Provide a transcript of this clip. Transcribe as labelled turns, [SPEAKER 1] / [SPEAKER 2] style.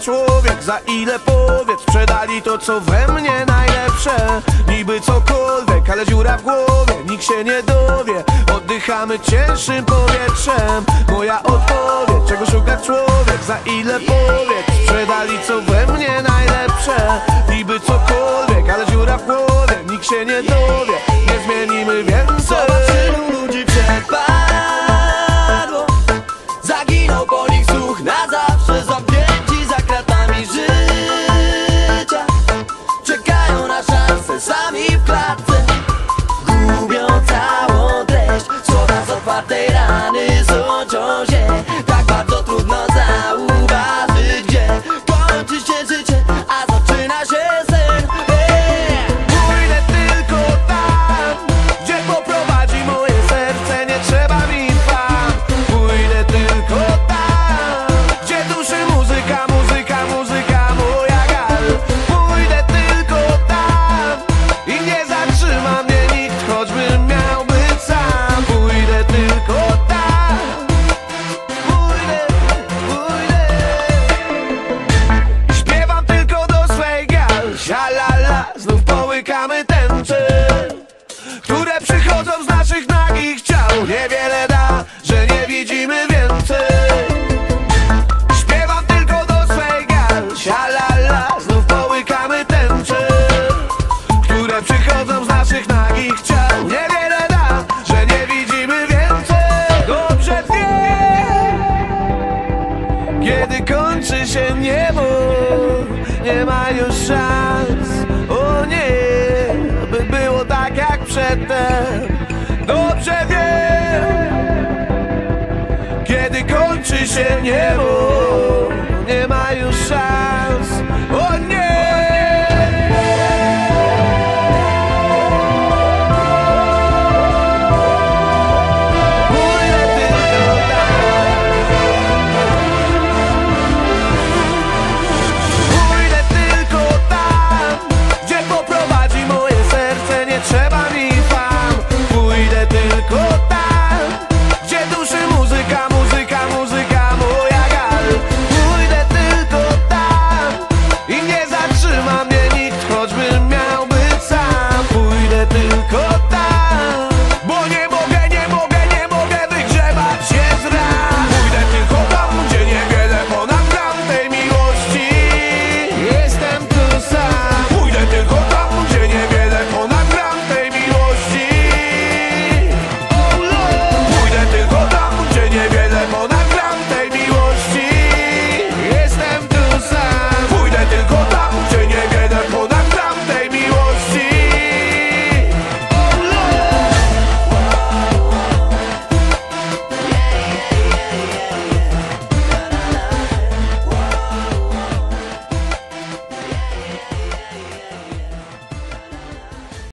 [SPEAKER 1] człowiek, za ile powiedz? Sprzedali to co we mnie najlepsze. Niby cokolwiek, ale dziura w głowie Nikt się nie dowie. Oddychamy cięższym powietrzem. Moja odpowiedź, czego szuka człowiek Za ile powiedz? Sprzedali co we mnie najlepsze. Niby cokolwiek, ale dziura w głowie Nikt się nie dowie. Nie zmienimy więcej that I need so much. już szans. O nie, by było tak jak przedtem. Dobrze wiem Kiedy kończy się niebo Nie ma już szans.